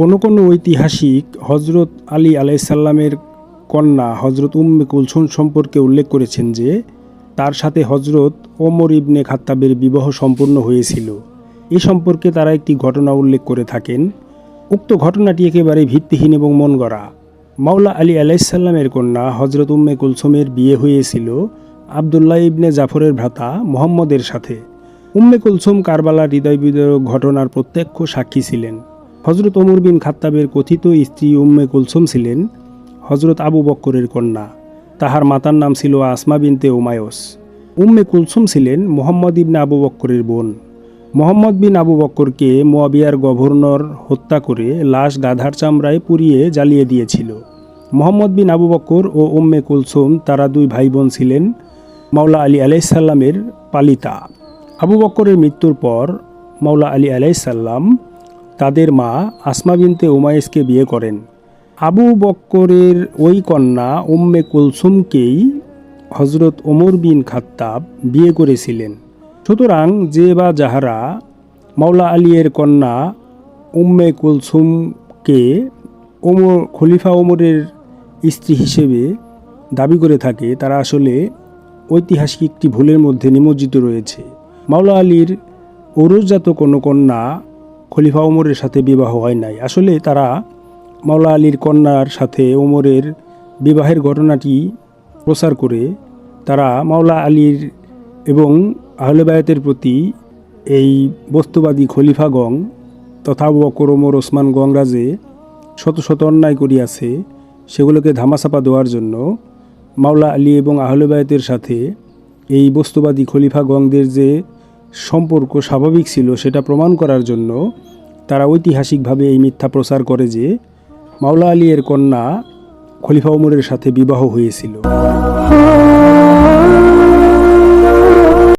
কোনো কোনো ঐতিহাসিক হজরত আলী আলাইসাল্লামের কন্যা হজরত উম্মে কুলসুম সম্পর্কে উল্লেখ করেছেন যে, তার সাথে হজরত ওমর ইবনে খাত্তাবের বিবাহ সম্পূর্ণ হয়েছিল। এ সম্পর্কে তারা একটি ঘটনা উল্লেখ করে থাকেন। উক্ত ঘটনাটি একেবারে ভিত্তিহীন এবং মন গড়া মাওলা আলী আলাইসাল্লামের কন্যা হজরত উম্মে কুলসুমের বিয়ে হয়েছিল আবদুল্লাহ ইবনে জাফরের ভ্রাতা মোহাম্মদের সাথে। উম্মে কুলসুম কারবালার হৃদয় বিদারক ঘটনার প্রত্যক্ষ সাক্ষী ছিলেন। হজরত ওমর বিন খাত্তাবের কথিত স্ত্রী উম্মে কুলসুম ছিলেন হজরত আবু বক্করের কন্যা। তাহার মাতার নাম ছিল আসমা বিনতে উমায়স। উম্মে কুলসুম ছিলেন মোহাম্মদ ইবনে আবু বক্করের বোন। মোহাম্মদ বিন আবু বক্করকে মোয়াবিয়ার গভর্নর হত্যা করে লাশ গাধার চামড়ায় পুড়িয়ে জ্বালিয়ে দিয়েছিল। মোহাম্মদ বিন আবু বক্কর ও উম্মে কুলসুম তারা দুই ভাই বোন ছিলেন, মাওলা আলী আলাইসাল্লামের পালিতা। আবু বক্করের মৃত্যুর পর মাওলা আলী আলাইসাল্লাম তাদের মা আসমা উমায়েসকে বিয়ে করেন। আবু বক্করের ওই কন্যা উম্মে কুলসুমকেই হজরত ওমর বিন খাত্তাব বিয়ে করেছিলেন। সুতরাং যে বা যাহারা মাওলা আলীর কন্যা উম্মে কুলসুমকে ওমর, খলিফা ওমরের স্ত্রী হিসেবে দাবি করে থাকে, তারা আসলে ঐতিহাসিক একটি ভুলের মধ্যে নিমজ্জিত রয়েছে। মাওলা আলীর ঔরজাত কোনো কন্যা খলিফা ওমরের সাথে বিবাহ হয় নাই। আসলে তারা মাওলা আলীর কন্যার সাথে ওমরের বিবাহের ঘটনাটি প্রচার করে তারা মাওলা আলীর এবং আহলেবায়তের প্রতি এই বস্তুবাদী খলিফাগং তথা আবু বকর, ওমর, ওসমান গংরাজে শত শত অন্যায় করিয়াছে, সেগুলোকে ধামাচাপা দেওয়ার জন্য মাওলা আলী এবং আহলেবায়তের সাথে এই বস্তুবাদী খলিফা গংদের যে সম্পর্ক স্বাভাবিক ছিল সেটা প্রমাণ করার জন্য তারা ঐতিহাসিকভাবে এই মিথ্যা প্রচার করে যে মাওলা আলী এর কন্যা খলিফা উমরের সাথে বিবাহ হয়েছিল।